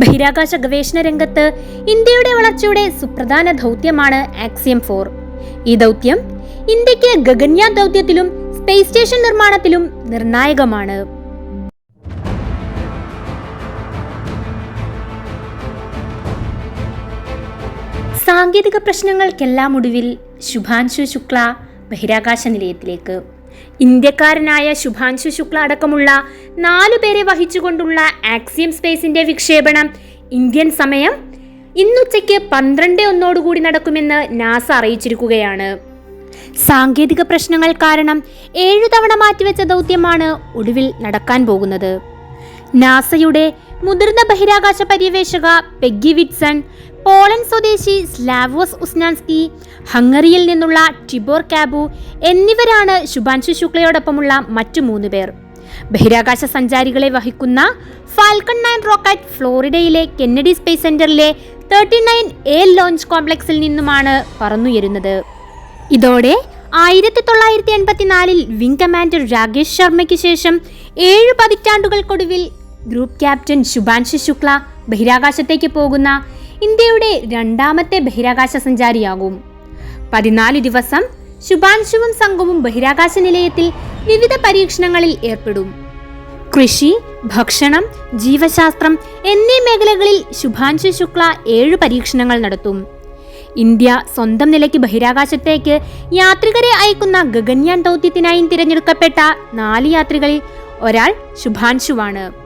ബഹിരാകാശ ഗവേഷണ രംഗത്ത് ഇന്ത്യയുടെ വളർച്ചയുടെ സുപ്രധാന ദൗത്യമാണ് ആക്സിയം ഫോർ. ഈ ദൗത്യം ഇന്ത്യയ്ക്ക് ഗഗന്യാ ദൗത്യത്തിലും സ്പേസ് സ്റ്റേഷൻ നിർമ്മാണത്തിലും നിർണായകമാണ്. സാങ്കേതിക പ്രശ്നങ്ങൾക്കെല്ലാം ഒടുവിൽ ശുഭാൻശു ശുക്ല ബഹിരാകാശ നിലയത്തിലേക്ക്. ഇന്ത്യക്കാരനായ ശുഭാൻശു ശുക്ല അടക്കമുള്ള നാലു പേരെ വഹിച്ചുകൊണ്ടുള്ള ആക്സിയം സ്പേസിന്റെ വിക്ഷേപണം ഇന്ത്യൻ സമയം ഇന്നുച്ചയ്ക്ക് പന്ത്രണ്ട് ഒന്നോടുകൂടി നടക്കുമെന്ന് നാസ അറിയിച്ചിരിക്കുകയാണ്. സാങ്കേതിക പ്രശ്നങ്ങൾ കാരണം ഏഴു തവണ മാറ്റിവെച്ച ദൗത്യമാണ് ഒടുവിൽ നടക്കാൻ പോകുന്നത്. നാസയുടെ മുതിർന്ന ബഹിരാകാശ പര്യവേഷക പെഗ്ഗി വിറ്റ്സൺ പോളണ്ട് സ്വദേശി സ്ലാവോസ് ഉസ്നാൻസ്കി ഹംഗറിയിൽ നിന്നുള്ള ടിബോർ കാബു എന്നിവരാണ് ശുഭാൻശു ശുക്ലയോടൊപ്പമുള്ള മറ്റു മൂന്ന് പേർ. ബഹിരാകാശ സഞ്ചാരികളെ വഹിക്കുന്ന ഫാൽക്കൺ നയൻ റോക്കറ്റ് ഫ്ലോറിഡയിലെ കെന്നഡി സ്പേസ് സെന്ററിലെ തേർട്ടി നയൻ എ ലോഞ്ച് കോംപ്ലക്സിൽ നിന്നുമാണ് പറന്നുയരുന്നത്. ഇതോടെ ആയിരത്തി തൊള്ളായിരത്തി എൺപത്തിനാലിൽ വിംഗ് കമാൻഡർ രാകേഷ് ശർമ്മയ്ക്ക് ശേഷം ഏഴ് പതിറ്റാണ്ടുകൾക്കൊടുവിൽ ഗ്രൂപ്പ് ക്യാപ്റ്റൻ ശുഭാൻഷി ശുക്ല ബഹിരാകാശത്തേക്ക് പോകുന്ന ഇന്ത്യയുടെ രണ്ടാമത്തെ ബഹിരാകാശ സഞ്ചാരിയാകും. പതിനാല് ദിവസം ശുഭാൻശുവും സംഘവും ബഹിരാകാശ നിലയത്തിൽ വിവിധ പരീക്ഷണങ്ങളിൽ ഏർപ്പെടും. കൃഷി ഭക്ഷണം ജീവശാസ്ത്രം എന്നീ മേഖലകളിൽ ശുഭാൻശു ശുക്ല ഏഴ് പരീക്ഷണങ്ങൾ നടത്തും. ഇന്ത്യ സ്വന്തം നിലയ്ക്ക് ബഹിരാകാശത്തേക്ക് യാത്രികരെ അയക്കുന്ന ഗഗൻയാൻ ദൗത്യത്തിനായി തിരഞ്ഞെടുക്കപ്പെട്ട നാല് യാത്രികളിൽ ഒരാൾ ശുഭാൻശുവാണ്.